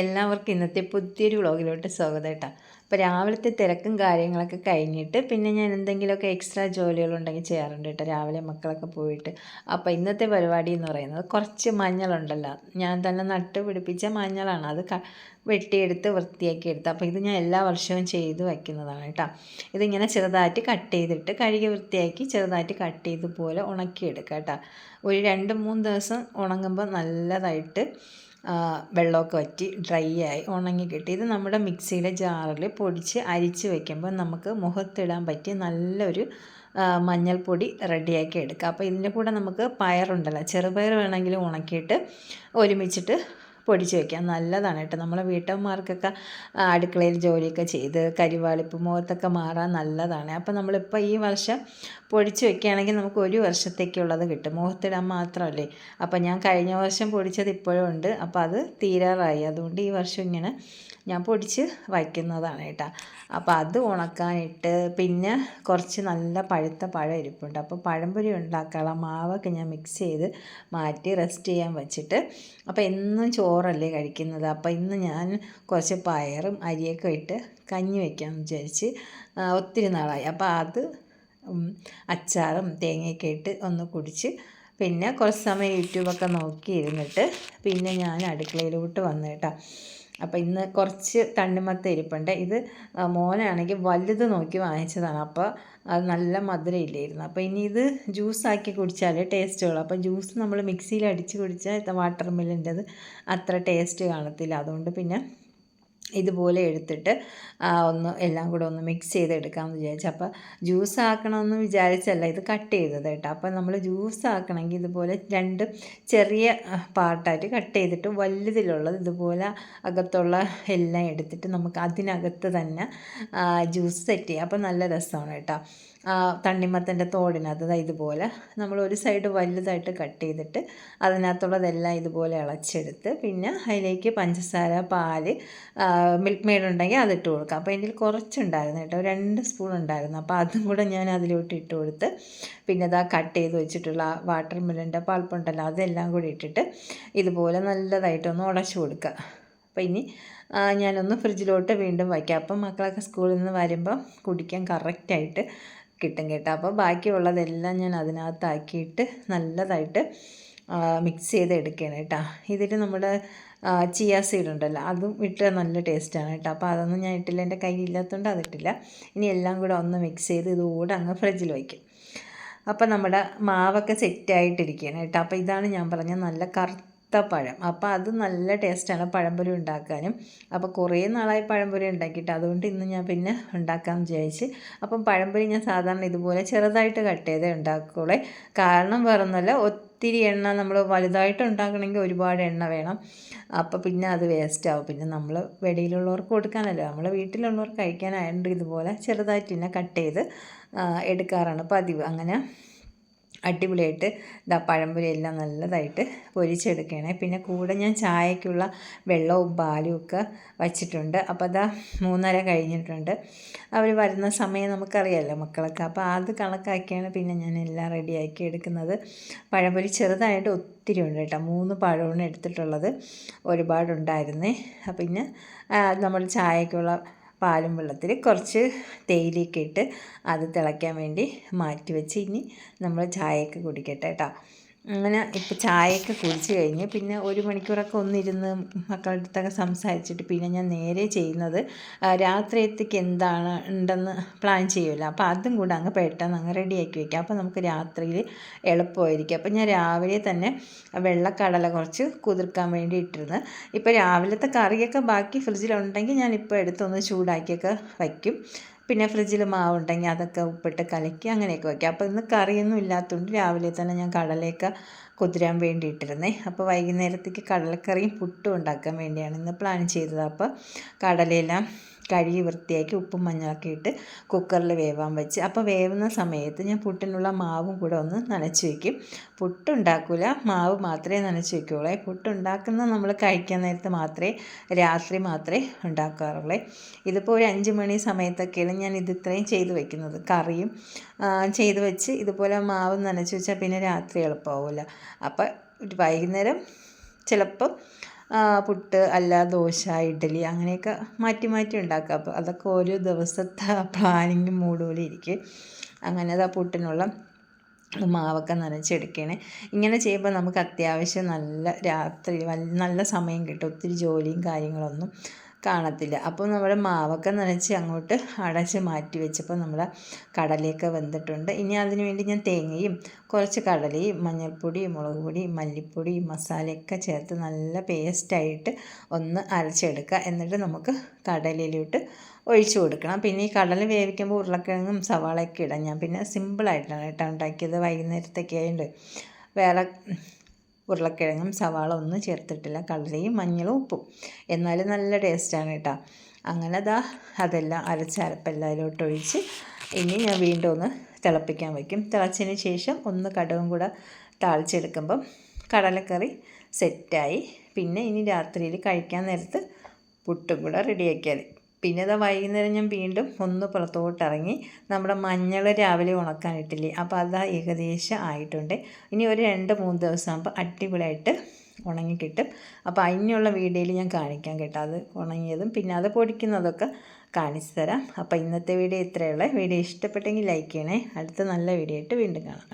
എല്ലാവർക്കും ഇന്നത്തെ പുതിയൊരു വ്ളോഗിലോട്ട് സ്വാഗതം കേട്ടോ. അപ്പോൾ രാവിലത്തെ തിരക്കും കാര്യങ്ങളൊക്കെ കഴിഞ്ഞിട്ട് പിന്നെ ഞാൻ എന്തെങ്കിലുമൊക്കെ എക്സ്ട്രാ ജോലികളുണ്ടെങ്കിൽ ചെയ്യാറുണ്ട് കേട്ടോ രാവിലെ മക്കളൊക്കെ പോയിട്ട്. അപ്പോൾ ഇന്നത്തെ പരിപാടി എന്ന് പറയുന്നത് കുറച്ച് മഞ്ഞളുണ്ടല്ലോ ഞാൻ തന്നെ നട്ട് പിടിപ്പിച്ച മഞ്ഞളാണ്. അത് വെട്ടിയെടുത്ത് വൃത്തിയാക്കി എടുത്ത്. അപ്പോൾ ഇത് ഞാൻ എല്ലാ വർഷവും ചെയ്ത് വയ്ക്കുന്നതാണ് കേട്ടോ. ഇതിങ്ങനെ ചെറുതായിട്ട് കട്ട് ചെയ്തിട്ട് കഴുകി വൃത്തിയാക്കി ചെറുതായിട്ട് കട്ട് ചെയ്ത് പോലെ ഉണക്കിയെടുക്കാം കേട്ടോ. ഒരു രണ്ട് മൂന്ന് ദിവസം ഉണങ്ങുമ്പോൾ നല്ലതായിട്ട് വെള്ളമൊക്കെ വറ്റി ഡ്രൈ ആയി ഉണങ്ങി കിട്ടി. ഇത് നമ്മുടെ മിക്സിയുടെ ജാറിൽ പൊടിച്ച് അരിച്ച് വയ്ക്കുമ്പോൾ നമുക്ക് മുഖത്തിടാൻ പറ്റിയ നല്ലൊരു മഞ്ഞൾപ്പൊടി റെഡിയാക്കി എടുക്കാം. അപ്പോൾ ഇതിന്റെ കൂടെ നമുക്ക് പയറുണ്ടല്ലോ ചെറുപയർ വേണമെങ്കിലും ഉണക്കിയിട്ട് ഒരുമിച്ചിട്ട് പൊടിച്ച് വയ്ക്കാം നല്ലതാണ് കേട്ടോ. നമ്മളെ വീട്ടമ്മമാർക്കൊക്കെ അടുക്കളയിൽ ജോലിയൊക്കെ ചെയ്ത് കരിവാളിപ്പ് മുഖത്തൊക്കെ മാറാൻ നല്ലതാണ്. അപ്പോൾ നമ്മളിപ്പോൾ ഈ വർഷം പൊടിച്ച് വെക്കുകയാണെങ്കിൽ നമുക്ക് ഒരു വർഷത്തേക്കുള്ളത് കിട്ടും. മുഖത്തിടാൻ മാത്രമല്ലേ. അപ്പോൾ ഞാൻ കഴിഞ്ഞ വർഷം പൊടിച്ചത് ഇപ്പോഴും ഉണ്ട്. അപ്പോൾ അത് തീരാറായി. അതുകൊണ്ട് ഈ വർഷം ഇങ്ങനെ ഞാൻ പൊടിച്ച് വയ്ക്കുന്നതാണ് കേട്ടോ. അപ്പോൾ അത് ഉണക്കാനിട്ട് പിന്നെ കുറച്ച് നല്ല പഴുത്ത പഴം ഇരിപ്പുണ്ട്. അപ്പോൾ പഴംപൊരി ഉണ്ടാക്കാനുള്ള മാവൊക്കെ ഞാൻ മിക്സ് ചെയ്ത് മാറ്റി റെസ്റ്റ് ചെയ്യാൻ വെച്ചിട്ട് അപ്പോൾ എന്നും ചോറല്ലേ കഴിക്കുന്നത്. അപ്പോൾ ഇന്ന് ഞാൻ കുറച്ച് പയറും അരിയൊക്കെ ഇട്ട് കഞ്ഞി വയ്ക്കാമെന്ന് വിചാരിച്ച് ഒത്തിരി നാളായി. അപ്പോൾ അത് അച്ചാറും തേങ്ങയൊക്കെ ഇട്ട് ഒന്ന് കുടിച്ച് പിന്നെ കുറച്ച് സമയം യൂട്യൂബൊക്കെ നോക്കിയിരുന്നിട്ട് പിന്നെ ഞാൻ അടുക്കളയിലോട്ട് വന്നു കേട്ടോ. അപ്പോൾ ഇന്ന് കുറച്ച് തണ്ണിമത്ത ഇരിപ്പുണ്ട്. ഇത് മോനാണെങ്കിൽ വലുത് നോക്കി വാങ്ങിച്ചതാണ്. അപ്പോൾ അത് നല്ല മധുരം ഇല്ലായിരുന്നു. അപ്പോൾ ഇനി ഇത് ജ്യൂസാക്കി കുടിച്ചാൽ ടേസ്റ്റുള്ളൂ അപ്പോൾ ജ്യൂസ് നമ്മൾ മിക്സിയിൽ അടിച്ച് കുടിച്ചാൽ വാട്ടർ മില്ലിന്റെത് അത്ര ടേസ്റ്റ് കാണത്തില്ല. അതുകൊണ്ട് പിന്നെ ഇതുപോലെ എടുത്തിട്ട് ഒന്ന് എല്ലാം കൂടെ ഒന്ന് മിക്സ് ചെയ്തെടുക്കാമെന്ന് വിചാരിച്ചു. അപ്പോൾ ജ്യൂസ് ആക്കണമെന്ന് വിചാരിച്ചല്ല ഇത് കട്ട് ചെയ്തത് കേട്ടോ. അപ്പോൾ നമ്മൾ ജ്യൂസ് ആക്കണമെങ്കിൽ ഇതുപോലെ രണ്ട് ചെറിയ പാർട്ടായിട്ട് കട്ട് ചെയ്തിട്ട് വലുതിലുള്ളത് ഇതുപോലെ അകത്തുള്ള എല്ലാം എടുത്തിട്ട് നമുക്ക് അതിനകത്ത് തന്നെ ജ്യൂസ് സെറ്റ് ചെയ്യാം. അപ്പോൾ നല്ല രസമാണ് കേട്ടോ. തണ്ണിമത്തന്റെ തോടിനകത്ത് അതായത് ഇതുപോലെ. നമ്മൾ ഒരു സൈഡ് വലുതായിട്ട് കട്ട് ചെയ്തിട്ട് അതിനകത്തുള്ളതെല്ലാം ഇതുപോലെ ഇളച്ചെടുത്ത് പിന്നെ അതിലേക്ക് പഞ്ചസാര പാൽ മിൽക്ക് മെയ്ഡ് ഉണ്ടെങ്കിൽ അതിട്ട് കൊടുക്കാം. അപ്പോൾ എന്റെ കുറച്ചുണ്ടായിരുന്നു കേട്ടോ രണ്ട് സ്പൂൺ ഉണ്ടായിരുന്നു. അപ്പോൾ അതും കൂടെ ഞാൻ അതിലോട്ട് ഇട്ട് കൊടുത്ത് പിന്നെ ഇതാ കട്ട് ചെയ്ത് വെച്ചിട്ടുള്ള വാട്ടർ മില്ലിന്റെ പാൽപ്പുണ്ടല്ലോ അതെല്ലാം കൂടി ഇട്ടിട്ട് ഇതുപോലെ നല്ലതായിട്ടൊന്ന് ഉടച്ചു കൊടുക്കുക. അപ്പോൾ ഇനി ഞാനൊന്ന് ഫ്രിഡ്ജിലോട്ട് വീണ്ടും വയ്ക്കാം. അപ്പം മക്കളൊക്കെ സ്കൂളിൽ നിന്ന് വരുമ്പോൾ കുടിക്കാൻ കറക്റ്റായിട്ട് കിട്ടും കേട്ടോ. അപ്പോൾ ബാക്കിയുള്ളതെല്ലാം ഞാൻ അതിനകത്താക്കിയിട്ട് നല്ലതായിട്ട് മിക്സ് ചെയ്ത് എടുക്കുകയാണ് കേട്ടോ. ഇതിൽ നമ്മുടെ ചിയ സീഡ് ഉണ്ടല്ലോ അതും ഇട്ട് നല്ല ടേസ്റ്റാണ് കേട്ടോ. അപ്പോൾ അതൊന്നും ഞാൻ ഇട്ടില്ല എന്റെ കയ്യില്ലാത്തതുകൊണ്ട് അതിട്ടില്ല ഇനി എല്ലാം കൂടെ ഒന്ന് മിക്സ് ചെയ്ത് ഇതുകൂടെ അങ്ങ് ഫ്രിഡ്ജിൽ വയ്ക്കും. അപ്പോൾ നമ്മുടെ മാവൊക്കെ സെറ്റായിട്ടിരിക്കുകയാണ് കേട്ടോ. അപ്പോൾ ഇതാണ് ഞാൻ പറഞ്ഞ നല്ല കറുത്ത പഴം അപ്പോൾ അത് നല്ല ടേസ്റ്റാണ് പഴംപൊരി ഉണ്ടാക്കാനും. അപ്പോൾ കുറേ നാളായി പഴംപൊരി ഉണ്ടാക്കിയിട്ട് അതുകൊണ്ട് ഇന്ന് ഞാൻ പിന്നെ ഉണ്ടാക്കാൻ വിചാരിച്ച്. അപ്പം പഴംപൊരി ഞാൻ സാധാരണ ഇതുപോലെ ചെറുതായിട്ട് കട്ട് ചെയ്തേ ഉണ്ടാക്കുകയുള്ളേ കാരണം വേറൊന്നുമല്ല ഒത്തിരി എണ്ണ നമ്മൾ വലുതായിട്ട് ഉണ്ടാക്കണമെങ്കിൽ ഒരുപാട് എണ്ണ വേണം. അപ്പോൾ പിന്നെ അത് വേസ്റ്റ് ആവും. പിന്നെ നമ്മൾ വെടിയിലുള്ളവർക്ക് കൊടുക്കാനല്ലോ. നമ്മൾ വീട്ടിലുള്ളവർക്ക് കഴിക്കാനായതുകൊണ്ട് ഇതുപോലെ ചെറുതായിട്ട് തന്നെ കട്ട് ചെയ്ത് എടുക്കാറാണ് പതിവ്. അങ്ങനെ അടിപൊളിയായിട്ട് ഇതാ പഴംപൊരി എല്ലാം നല്ലതായിട്ട് പൊരിച്ചെടുക്കുകയാണ് പിന്നെ കൂടെ ഞാൻ ചായക്കുള്ള വെള്ളവും പാലും ഒക്കെ വച്ചിട്ടുണ്ട്. അപ്പോൾ അതാ മൂന്നര കഴിഞ്ഞിട്ടുണ്ട്. അവർ വരുന്ന സമയം നമുക്കറിയാമല്ലോ മക്കളൊക്കെ. അപ്പോൾ അത് കണക്കാക്കിയാണ് പിന്നെ ഞാൻ എല്ലാം റെഡിയാക്കി എടുക്കുന്നത്. പഴംപൊരി ചെറുതായിട്ട് ഒത്തിരി ഉണ്ട് കേട്ടോ. മൂന്ന് പഴമാണ് എടുത്തിട്ടുള്ളത്. ഒരുപാടുണ്ടായിരുന്നേ. പിന്നെ നമ്മൾ ചായക്കുള്ള പാലും വെള്ളത്തിൽ കുറച്ച് തേയിലയൊക്കെ ഇട്ട് അത് തിളയ്ക്കാൻ വേണ്ടി മാറ്റി വെച്ച് ഇനി നമ്മൾ ചായയൊക്കെ കുടിക്കട്ടെ കേട്ടോ. അങ്ങനെ ഇപ്പോൾ ചായയൊക്കെ കുടിച്ച് കഴിഞ്ഞ് പിന്നെ ഒരു മണിക്കൂറൊക്കെ ഒന്നിരുന്ന് മക്കളുടെ അടുത്തൊക്കെ സംസാരിച്ചിട്ട് പിന്നെ ഞാൻ നേരെ ചെയ്യുന്നത് രാത്രിയത്തേക്ക് എന്താണ് ഉണ്ടെന്ന് പ്ലാൻ ചെയ്യുമല്ലോ. അപ്പോൾ അതും കൂടെ അങ്ങ് പെട്ടെന്ന് അങ്ങ് റെഡിയാക്കി വയ്ക്കാം അപ്പോൾ നമുക്ക് രാത്രിയിൽ എളുപ്പമായിരിക്കും. അപ്പോൾ ഞാൻ രാവിലെ തന്നെ വെള്ളക്കടല കുറച്ച് കുതിർക്കാൻ വേണ്ടി ഇട്ടിരുന്നു. ഇപ്പോൾ രാവിലത്തെ കറിയൊക്കെ ബാക്കി ഫ്രിഡ്ജിലുണ്ടെങ്കിൽ ഞാൻ ഇപ്പോൾ എടുത്തൊന്ന് ചൂടാക്കിയൊക്കെ വയ്ക്കും. പിന്നെ ഫ്രിഡ്ജിൽ മാവുണ്ടെങ്കിൽ അതൊക്കെ ഉപ്പിട്ട് കലക്കി അങ്ങനെയൊക്കെ വയ്ക്കും. അപ്പോൾ ഇന്ന് കറിയൊന്നും ഇല്ലാത്തതുകൊണ്ട് രാവിലെ തന്നെ ഞാൻ കടലയൊക്കെ കുതിരാൻ വേണ്ടിയിട്ടിരുന്നേ. അപ്പോൾ വൈകുന്നേരത്തേക്ക് കടലക്കറിയും പുട്ടും ഉണ്ടാക്കാൻ വേണ്ടിയാണ് ഇന്ന് പ്ലാൻ ചെയ്തത്. അപ്പോൾ കടലയെല്ലാം കഴുകി വൃത്തിയാക്കി ഉപ്പും മഞ്ഞളൊക്കെ ഇട്ട് കുക്കറിൽ വേവാൻ വെച്ച്. അപ്പോൾ വേവുന്ന സമയത്ത് ഞാൻ പുട്ടിനുള്ള മാവും കൂടെ ഒന്ന് നനച്ച് വയ്ക്കും പുട്ടുണ്ടാക്കില്ല മാവ് മാത്രമേ നനച്ച് വയ്ക്കുകയുള്ളൂ പുട്ടുണ്ടാക്കുന്ന നമ്മൾ കഴിക്കാൻ നേരത്ത് മാത്രമേ രാത്രി മാത്രമേ ഉണ്ടാക്കാറുള്ളൂ. ഇതിപ്പോൾ ഒരു അഞ്ച് മണി സമയത്തൊക്കെയാണ് ഞാൻ ഇത് ഇത്രയും ചെയ്ത് വെക്കുന്നത്. കറിയും ചെയ്ത് വെച്ച് ഇതുപോലെ മാവ് നനച്ച് വെച്ചാൽ പിന്നെ രാത്രി എളുപ്പമാവില്ല. അപ്പോൾ വൈകുന്നേരം ചിലപ്പം പുട്ട് അല്ല ദോശ ഇഡ്ഡലി അങ്ങനെയൊക്കെ മാറ്റി മാറ്റി ഉണ്ടാക്കുക. അപ്പോൾ അതൊക്കെ ഓരോ ദിവസത്തെ പ്ലാനിങ് മൂഡ് പോലെ ഇരിക്കും. അങ്ങനെ അത് ആ പുട്ടിനുള്ള മാവൊക്കെ നനച്ചെടുക്കണേ. ഇങ്ങനെ ചെയ്യുമ്പോൾ നമുക്ക് അത്യാവശ്യം നല്ല രാത്രി നല്ല സമയം കിട്ടും. ഒത്തിരി ജോലിയും കാര്യങ്ങളൊന്നും കാണത്തില്ല. അപ്പോൾ നമ്മുടെ മാവൊക്കെ നനച്ച് അങ്ങോട്ട് അടച്ച് മാറ്റി വെച്ചപ്പോൾ നമ്മുടെ കടലയൊക്കെ വെന്തിട്ടുണ്ട്. ഇനി അതിന് വേണ്ടി ഞാൻ തേങ്ങയും കുറച്ച് കടലയും മഞ്ഞൾപ്പൊടി മുളക് പൊടി മല്ലിപ്പൊടി മസാലയൊക്കെ ചേർത്ത് നല്ല പേസ്റ്റായിട്ട് ഒന്ന് അരച്ചെടുക്കുക. എന്നിട്ട് നമുക്ക് കടലയിലോട്ട് ഒഴിച്ചു കൊടുക്കണം. പിന്നെ ഈ കടല വേവിക്കുമ്പോൾ ഉരുളക്കിഴങ്ങും സവാളയൊക്കെ ഇടാം. ഞാൻ പിന്നെ സിമ്പിളായിട്ടാണ് കേട്ടോ ഉണ്ടാക്കിയത് വൈകുന്നേരത്തൊക്കെ ആയതുകൊണ്ട് വേറെ ഉരുളക്കിഴങ്ങും സവാള ഒന്നും ചേർത്തിട്ടില്ല. കടലയും മഞ്ഞളും ഉപ്പും. എന്നാലും നല്ല ടേസ്റ്റാണ് കേട്ടോ. അങ്ങനെ അതാ അതെല്ലാം അരച്ച അരപ്പെല്ലാം ഒഴിച്ച് ഇനി ഞാൻ വീണ്ടും ഒന്ന് തിളപ്പിക്കാൻ വയ്ക്കും. തിളച്ചതിന് ശേഷം ഒന്ന് കടവും കൂടെ താളിച്ചെടുക്കുമ്പം കടലക്കറി സെറ്റായി. പിന്നെ ഇനി രാത്രിയിൽ കഴിക്കാൻ നേരത്ത് പുട്ടും കൂടെ റെഡിയാക്കിയാൽ പിന്നെ ഇതാ വൈകുന്നേരം ഞാൻ വീണ്ടും ഒന്ന് പുറത്തോട്ട് ഇറങ്ങി നമ്മുടെ മഞ്ഞൾ രാവിലെ ഉണക്കാനിട്ടില്ലേ അപ്പോൾ അതാ ഏകദേശം ആയിട്ടുണ്ട്. ഇനി ഒരു രണ്ട് മൂന്ന് ദിവസം ആകുമ്പോൾ അടിപൊളിയായിട്ട് ഉണങ്ങി കിട്ടും അപ്പോൾ അതിനുള്ള വീഡിയോയിൽ ഞാൻ കാണിക്കാം കേട്ടോ. അത് ഉണങ്ങിയതും പിന്നെ അത് പൊടിക്കുന്നതൊക്കെ കാണിച്ചു തരാം അപ്പോൾ ഇന്നത്തെ വീഡിയോ ഇത്രയുള്ള വീഡിയോ ഇഷ്ടപ്പെട്ടെങ്കിൽ ലൈക്ക് ചെയ്യണേ. അടുത്ത നല്ല വീഡിയോ ആയിട്ട് വീണ്ടും കാണാം.